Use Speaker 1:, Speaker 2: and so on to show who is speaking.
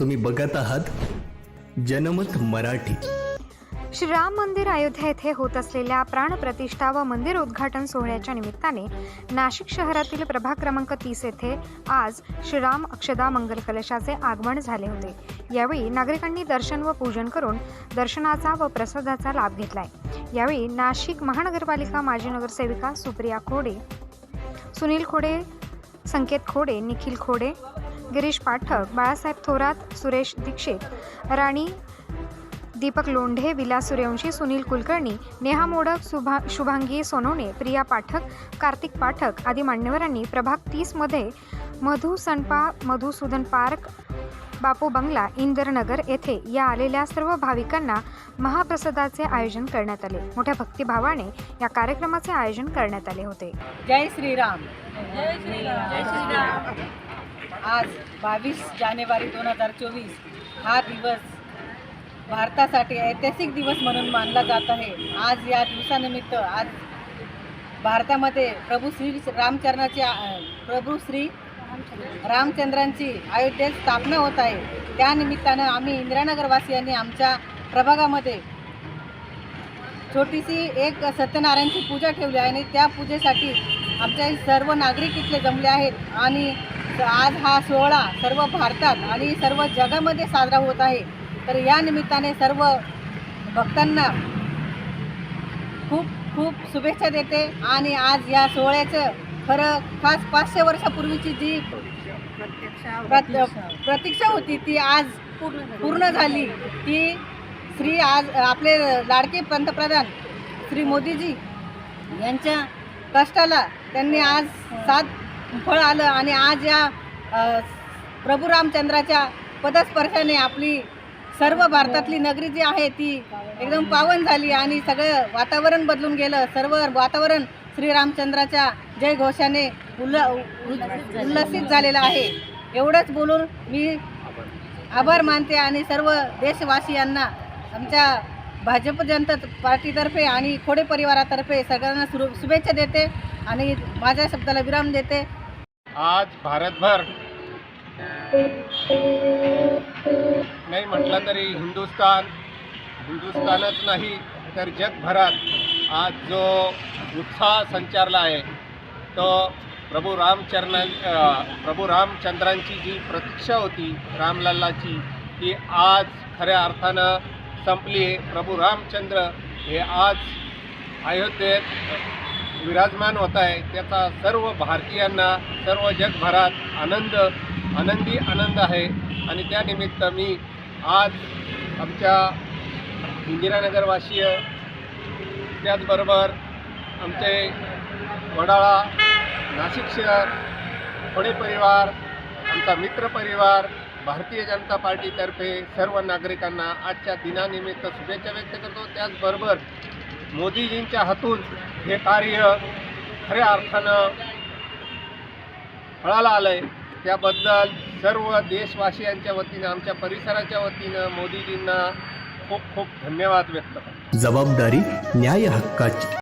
Speaker 1: तुम्ही बघत आहात जनमत मराठी.
Speaker 2: श्रीराम मंदिर अयोध्या येथे होत असलेल्या प्राणप्रतिष्ठा व मंदिर उद्घाटन सोहळ्याच्या निमित्ताने नाशिक शहरातील प्रभाग क्रमांक तीस येथे आज श्रीराम अक्षदा मंगल कलशाचे आगमन झाले होते. यावेळी नागरिकांनी दर्शन व पूजन करून दर्शनाचा व प्रसादाचा लाभ घेतलाय. यावेळी नाशिक महानगरपालिका माजी नगरसेविका सुप्रिया खोडे सुनील खोडे संकेत खोडे निखिल खोडे गिरीश पाठक बाळासाहेब थोरात सुरेश दीक्षित राणी दीपक लोंढे विलास सूर्यवंशी सुनील कुलकर्णी नेहा मोडक सुभा शुभांगी सोनवणे प्रिया पाठक कार्तिक पाठक आदी मान्यवरांनी प्रभाग तीसमध्ये मधु सनपा मधुसूदन पार्क बापू बंगला इंदरनगर येथे या आलेल्या सर्व भाविकांना महाप्रसादाचे आयोजन करण्यात आले. मोठ्या भक्तिभावाने या कार्यक्रमाचे आयोजन करण्यात आले होते.
Speaker 3: जय श्रीराम. जय श्रीराम. आज बावीस जानेवारी दोन हजार चोवीस हा दिवस भारतासाठी ऐतिहासिक दिवस म्हणून मानला जात आहे. आज या दिवसानिमित्त आज भारतामध्ये प्रभू श्री रामचरणाची प्रभू श्री रामचंद्रांची अयोध्येत स्थापना होत आहे. त्यानिमित्तानं आम्ही इंदिरानगरवासियांनी आमच्या प्रभागामध्ये छोटीशी एक सत्यनारायणची पूजा ठेवली आहे आणि त्या पूजेसाठी आमच्या सर्व नागरिक इथले जमले आहेत आणि आज हा सोहळा सर्व भारतात आणि सर्व जगामध्ये साजरा होत आहे. तर या निमित्ताने सर्व भक्तांना खूप खूप शुभेच्छा देते आणि आज या सोहळ्याचं खरं खास पाचशे वर्षापूर्वीची जी प्रत- प्रतीक्षा होती ती आज पूर्ण झाली. ती श्री आज आपले लाडके पंतप्रधान श्री मोदीजी यांच्या कष्टाला त्यांनी आज साथ फळ आलं आणि आज या प्रभू रामचंद्राच्या पदस्पर्शाने आपली सर्व भारतातली नगरी जी आहे ती एकदम पावन झाली आणि सगळं वातावरण बदलून गेलं. सर्व वातावरण श्रीरामचंद्राच्या जय घोषाने उल्ल उल्लसित झालेलं आहे. एवढंच बोलून मी आभार मानते आणि सर्व देशवासियांना आमच्या भाजप जनता पार्टीतर्फे आणि खोडे परिवारातर्फे सगळ्यांना शुभे शुभेच्छा देते आणि माझ्या शब्दाला विराम देते.
Speaker 4: आज भारतभर. नाही म्हटलं तरी हिंदुस्तान हिंदुस्तानच नाही तर जगभरात आज जो उत्साह संचारला आहे तो प्रभू रामचरण प्रभू रामचंद्रांची जी प्रतीक्षा होती रामलल्लाची ती आज खऱ्या अर्थानं संपली आहे. प्रभू रामचंद्र हे आज अयोध्येत विराजमान होत आहे. त्याचा सर्व भारतीयांना सर्व जगभरात आनंद आनंदी आनंद आहे. आणि त्यानिमित्त मी आज आमच्या इंदिरानगरवासीय त्याचबरोबर आमचे वडाळा नाशिक शहर पुणे परिवार आमचा मित्र परिवार भारतीय जनता पार्टीतर्फे सर्व नागरिकांना आजच्या दिनानिमित्त शुभेच्छा व्यक्त करतो. त्याचबरोबर मोदीजींच्या हातून हे कार्य खऱ्या अर्थानं फळाला आलं आहे त्याबद्दल सर्व देशवासियांच्या वतीनं आमच्या परिसराच्या वतीनं मोदीजींना खूप खूप धन्यवाद व्यक्त
Speaker 1: जबाबदारी न्याय हक्काची